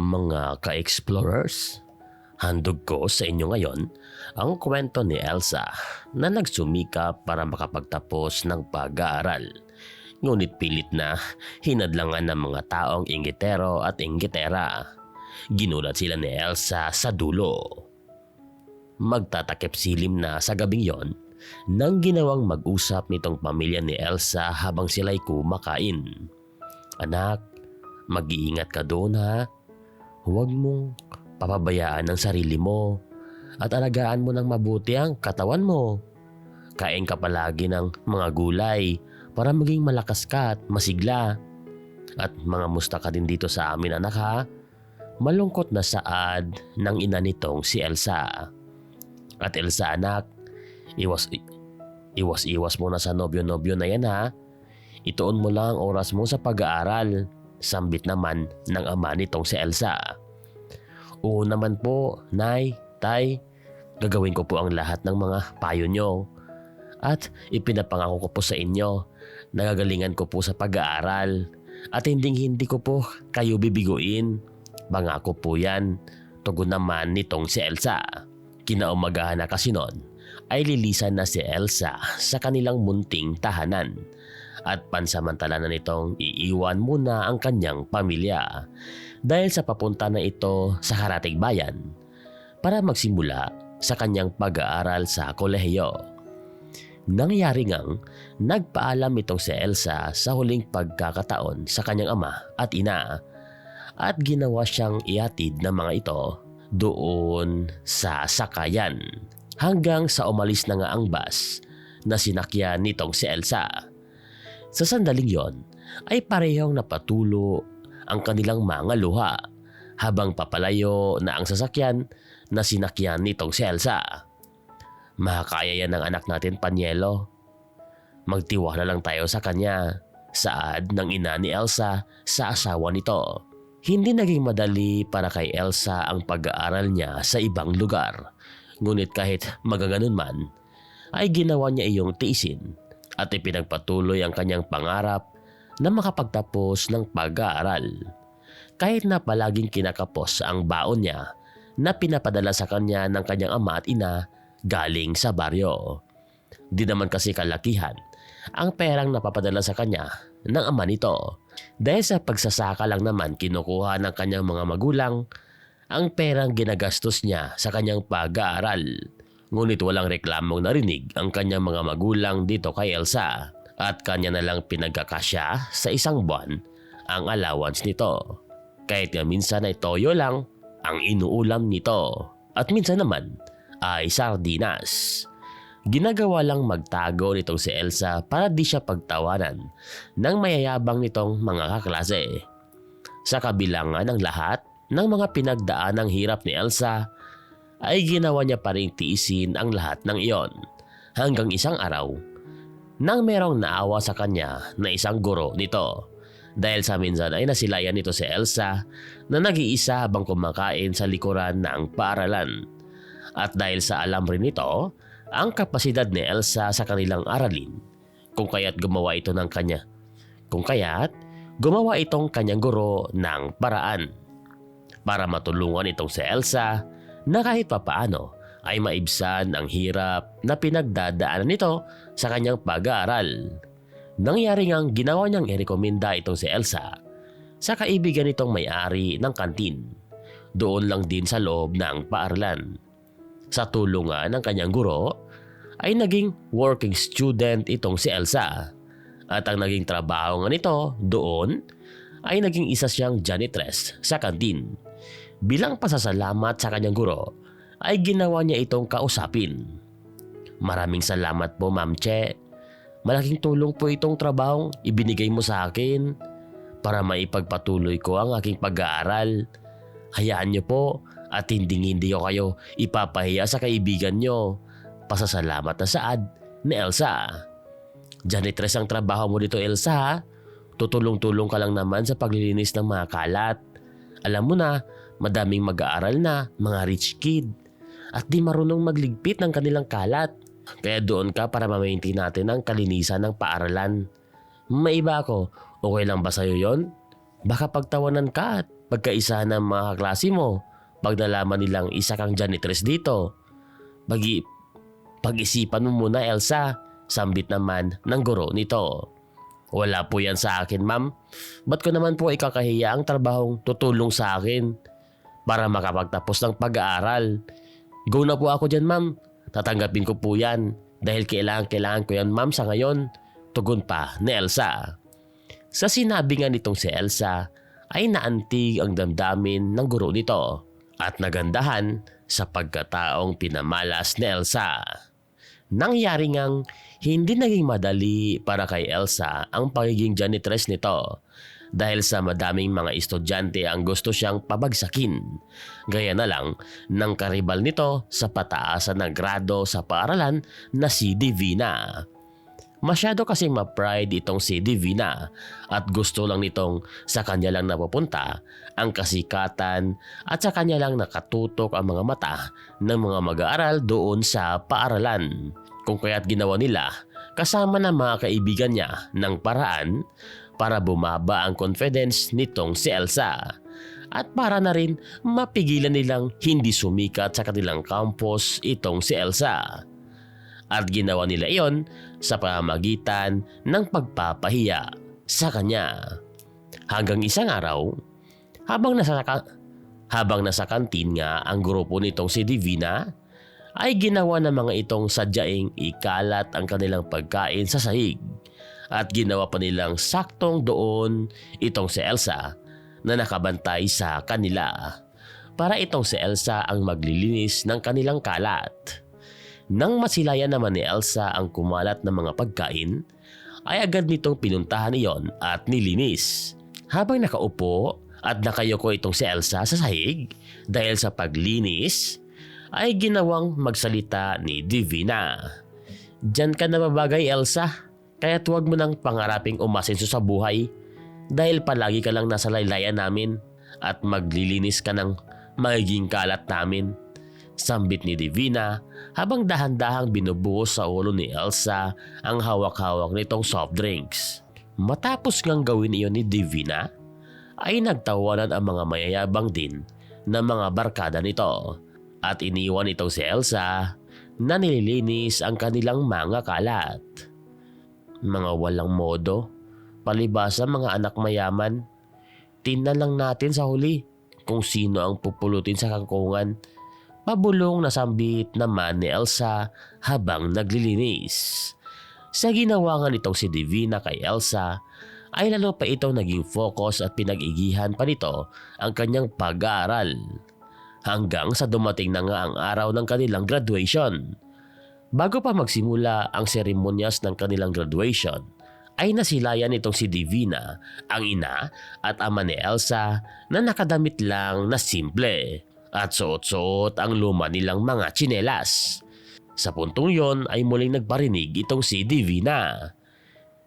Mga ka-explorers, handog ko sa inyo ngayon ang kwento ni Elsa na nagsumikap para makapagtapos ng pag-aaral. Ngunit pilit na hinadlangan ng mga taong inggitero at inggitera. Ginulat sila ni Elsa sa dulo. Magtatakip silim na sa gabing yon nang ginawang mag-usap nitong pamilya ni Elsa habang sila'y kumakain. Anak, mag-iingat ka doon ha. Huwag mong papabayaan ang sarili mo at alagaan mo ng mabuti ang katawan mo. Kain ka palagi ng mga gulay para maging malakas ka at masigla. At mga musta ka din dito sa amin anak ha. Malungkot na saad ng ina nitong si Elsa. At Elsa anak, iwas iwas iwas mo na sa nobyo-nobyo na yan ha. Ituon mo lang ang oras mo sa pag-aaral. Sambit naman ng ama nitong si Elsa. Oo naman po, Nay, Tay. Gagawin ko po ang lahat ng mga payo nyo. At ipinapangako ko po sa inyo. Nagagalingan ko po sa pag-aaral. At hinding hindi ko po kayo bibiguin. Bangako po yan. Tugon naman nitong si Elsa. Kinaumagahan na kasi noon ay lilisan na si Elsa sa kanilang munting tahanan at pansamantala na nitong iiwan muna ang kanyang pamilya dahil sa papunta na ito sa Karatig Bayan para magsimula sa kanyang pag-aaral sa kolehiyo. Nangyari ngang nagpaalam itong si Elsa sa huling pagkakataon sa kanyang ama at ina at ginawa siyang iatid ng mga ito doon sa sakayan hanggang sa umalis na nga ang bus na sinakyan nitong si Elsa. Sa sandaling yon ay parehong napatulo ang kanilang mga luha habang papalayo na ang sasakyan na sinakyan nitong si Elsa. Makakaya yan ng anak natin Panyelo. Magtiwala lang tayo sa kanya. Saad ng ina ni Elsa sa asawa nito. Hindi naging madali para kay Elsa ang pag-aaral niya sa ibang lugar. Ngunit kahit magaganon man, ay ginawa niya iyong tiisin at ipinagpatuloy ang kanyang pangarap na makapagtapos ng pag-aaral. Kahit na palaging kinakapos ang baon niya na pinapadala sa kanya ng kanyang ama at ina galing sa baryo. Di naman kasi kalakihan ang perang napapadala sa kanya ng ama nito. Dahil sa pagsasaka lang naman kinukuha ng kanyang mga magulang ang perang ginagastos niya sa kanyang pag-aaral. Ngunit walang reklamong narinig ang kanyang mga magulang dito kay Elsa at kanya na lang pinagkakasya sa isang buwan ang allowance nito. Kahit nga minsan ay toyo lang ang inuulam nito at minsan naman ay sardinas. Ginagawa lang magtago nitong si Elsa para di siya pagtawanan ng mayayabang nitong mga kaklase. Sa kabilangan ng lahat ng mga pinagdaan ng hirap ni Elsa ay ginawa niya pa rin tiisin ang lahat ng iyon hanggang isang araw nang merong naawa sa kanya na isang guro nito. Dahil sa minsan ay nasilayan nito si Elsa na nag-iisa habang kumakain sa likuran ng paaralan. At dahil sa alam rin nito, ang kapasidad ni Elsa sa kanilang aralin, kung kaya't gumawa ito ng kanya. Kung kaya't gumawa itong kanyang guro ng paraan para matulungan itong si Elsa na kahit papaano ay maibsan ang hirap na pinagdadaanan nito sa kanyang pag-aaral. Nangyari ngang ginawa niyang irekomenda itong si Elsa sa kaibigan nitong may-ari ng kantin. Doon lang din sa loob ng paaralan. Sa tulungan ng kanyang guro ay naging working student itong si Elsa. At ang naging trabaho nga nito doon ay naging isa siyang janitress sa kantin. Bilang pasasalamat sa kanyang guro ay ginawa niya itong kausapin. Maraming salamat po Ma'am Che. Malaking tulong po itong trabahong ibinigay mo sa akin para maipagpatuloy ko ang aking pag-aaral. Hayaan niyo po at hindi hindi ko kayo ipapahiya sa kaibigan niyo. Pasasalamat na saad ni Elsa. Janitress ang trabaho mo dito Elsa? Tutulong-tulong ka lang naman sa paglilinis ng mga kalat. Alam mo na, madaming mag-aaral na, mga rich kid. At di marunong magligpit ng kanilang kalat. Kaya doon ka para mamaintain natin ang kalinisan ng paaralan. Maiba ako, okay lang ba sa'yo yon? Baka pagtawanan ka at pagkaisa ng mga kaklase mo pag nalaman nilang isa kang janitress dito. Pagi, pag-isipan mo muna Elsa, sambit naman ng guro nito. Wala po yan sa akin ma'am. Ba't ko naman po ikakahiya ang trabahong tutulong sa akin para makapagtapos ng pag-aaral? Go na po ako dyan ma'am. Tatanggapin ko po yan dahil kailangan kailangan ko yan ma'am sa ngayon. Tugon pa ni Elsa. Sa sinabi nga nitong si Elsa ay naantig ang damdamin ng guro nito at nagandahan sa pagkataong pinamalas ni Elsa. Nangyari ngang hindi naging madali para kay Elsa ang pagiging janitress nito dahil sa madaming mga estudyante ang gusto siyang pabagsakin. Gaya na lang ng karibal nito sa pataasan ng grado sa paaralan na si Divina. Masyado kasi ma-pride itong si Divina at gusto lang nitong sa kanya lang napupunta ang kasikatan at sa kanya lang nakatutok ang mga mata ng mga mag-aaral doon sa paaralan. Kung kaya't ginawa nila kasama ng mga kaibigan niya ng paraan para bumaba ang confidence nitong si Elsa at para na rin mapigilan nilang hindi sumikat sa kanilang campus itong si Elsa. At ginawa nila iyon sa pamamagitan ng pagpapahiya sa kanya. Hanggang isang araw, habang nasa, habang nasa kantin nga ang grupo nitong si Divina, ay ginawa ng mga itong sadyaing ikalat ang kanilang pagkain sa sahig. At ginawa pa nilang saktong doon itong si Elsa na nakabantay sa kanila. Para itong si Elsa ang maglilinis ng kanilang kalat. Nang masilayan naman ni Elsa ang kumalat ng mga pagkain, ay agad nitong pinuntahan iyon at nilinis. Habang nakaupo at nakayoko itong si Elsa sa sahig dahil sa paglinis, ay ginawang magsalita ni Divina. Diyan ka na babagay Elsa, kaya huwag mo nang pangaraping umasenso sa buhay dahil palagi ka lang nasa laylayan namin at maglilinis ka ng magiging kalat namin. Sambit ni Divina habang dahan-dahang binubuhos sa ulo ni Elsa ang hawak-hawak nitong soft drinks. Matapos ngang gawin iyon ni Divina, ay nagtawanan ang mga mayayabang din ng mga barkada nito at iniwan itong si Elsa na nililinis ang kanilang mga kalat. Mga walang modo, palibasa mga anak mayaman, tingnan lang natin sa huli kung sino ang pupulutin sa kangkungan Pabulong na sambit naman ni Elsa habang naglilinis. Sa ginawa nga nitong si Divina kay Elsa, ay lalo pa ito naging focus at pinag-igihan pa nito ang kanyang pag-aaral. Hanggang sa dumating na nga ang araw ng kanilang graduation. Bago pa magsimula ang seremonyas ng kanilang graduation, ay nasilayan itong si Divina, ang ina at ama ni Elsa na nakadamit lang na simple at suot-suot ang luma nilang mga tsinelas. Sa puntong yon ay muling nagparinig itong si Divina.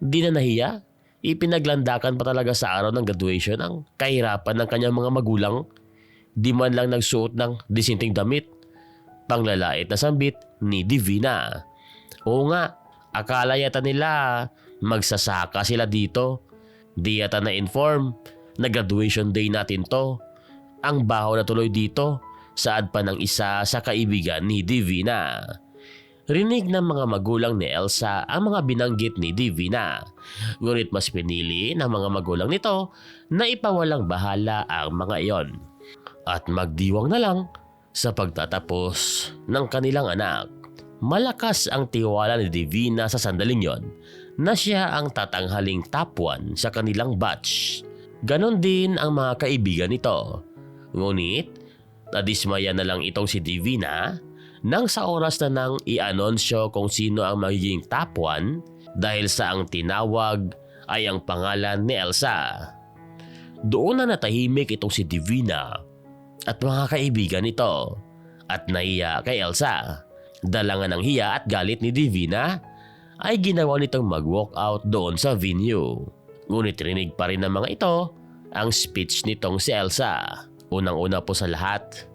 Di na nahiya, ipinaglandakan pa talaga sa araw ng graduation ang kahirapan ng kanyang mga magulang. Di man lang nagsuot ng disinting damit. Panglalait na sambit ni Divina. Oo nga, akala yata nila magsasaka sila dito. Di yata na-inform na graduation day natin to ang baho na tuloy dito saad pa ng isa sa kaibigan ni Divina. Rinig ng mga magulang ni Elsa ang mga binanggit ni Divina. Ngunit mas pinili ng mga magulang nito na ipawalang bahala ang mga iyon. At magdiwang na lang sa pagtatapos ng kanilang anak. Malakas ang tiwala ni Divina sa sandaling yon na siya ang tatanghaling top 1 sa kanilang batch. Ganon din ang mga kaibigan nito Ngunit, nadismaya na lang itong si Divina nang sa oras na nang i-anunsyo kung sino ang magiging top 1 dahil sa ang tinawag ay ang pangalan ni Elsa. Doon na natahimik itong si Divina at mga kaibigan nito at naiya kay Elsa. Dalangan ng hiya at galit ni Divina ay ginawa nitong mag-walk out doon sa venue. Ngunit rinig pa rin ng mga ito ang speech nitong si Elsa. Unang-una po sa lahat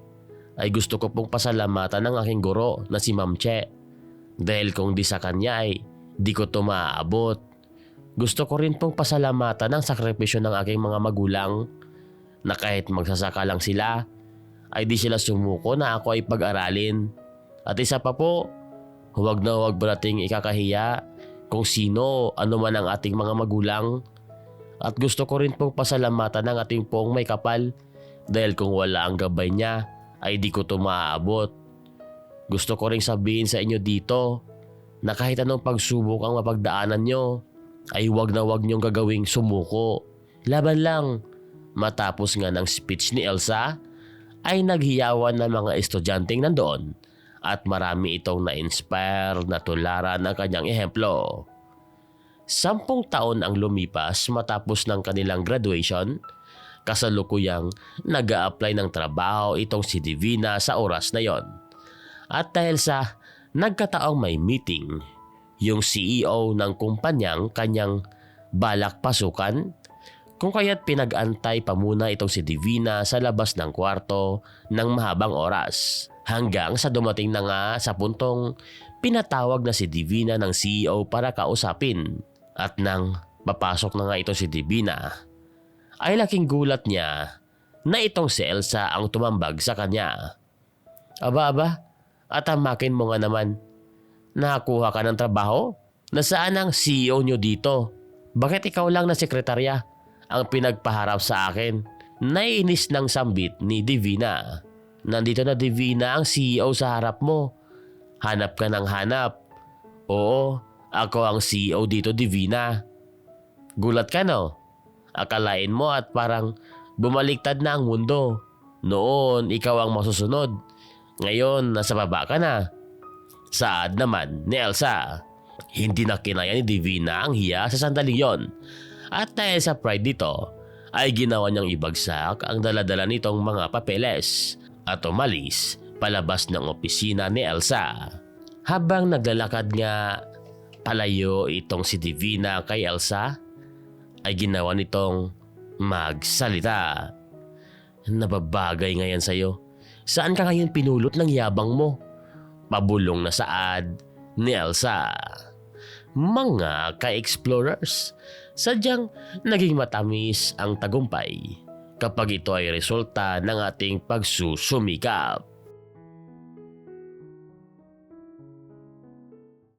ay gusto ko pong pasalamatan ng aking guro na si Ma'am Che. Dahil kung di sa kanya ay di ko to maaabot. Gusto ko rin pong pasalamatan ng sakripisyo ng aking mga magulang na kahit magsasaka lang sila ay di sila sumuko na ako ay pag-aralin. At isa pa po, huwag na huwag nating ikakahiya kung sino, ano man ang ating mga magulang. At gusto ko rin pong pasalamatan ng ating pong may kapal dahil kung wala ang gabay niya ay di ko to maaabot. Gusto ko rin sabihin sa inyo dito na kahit anong pagsubok ang mapagdaanan nyo ay huwag na huwag nyong gagawing sumuko. Laban lang. Matapos nga ng speech ni Elsa ay naghiyawan ng mga estudyanteng nandoon at marami itong na-inspire na tularan ng kanyang ehemplo. Sampung taon ang lumipas matapos ng kanilang graduation, kasalukuyang nag apply ng trabaho itong si Divina sa oras na yon. At dahil sa nagkataong may meeting, yung CEO ng kumpanyang kanyang balak pasukan, kung kaya't pinag-antay pa muna itong si Divina sa labas ng kwarto ng mahabang oras. Hanggang sa dumating na nga sa puntong pinatawag na si Divina ng CEO para kausapin. At nang papasok na nga ito si Divina, ay laking gulat niya na itong si Elsa ang tumambag sa kanya. Aba aba, at amakin mo nga naman. Nakakuha ka ng trabaho? Nasaan ang CEO nyo dito? Bakit ikaw lang na sekretarya ang pinagpaharap sa akin? Naiinis ng sambit ni Divina. Nandito na Divina ang CEO sa harap mo. Hanap ka ng hanap. Oo, ako ang CEO dito Divina. Gulat ka no? Akalain mo at parang bumaliktad na ang mundo. Noon, ikaw ang masusunod. Ngayon, nasa baba ka na. Saad naman ni Elsa. Hindi na kinaya ni Divina ang hiya sa sandaling yon. At dahil sa pride dito, ay ginawa niyang ibagsak ang daladala nitong mga papeles at umalis palabas ng opisina ni Elsa. Habang naglalakad nga palayo itong si Divina kay Elsa, ay ginawa nitong magsalita. Nababagay ngayon sa'yo. Saan ka ngayon pinulot ng yabang mo? Pabulong na saad ni Elsa. Mga ka-explorers, sadyang naging matamis ang tagumpay kapag ito ay resulta ng ating pagsusumikap.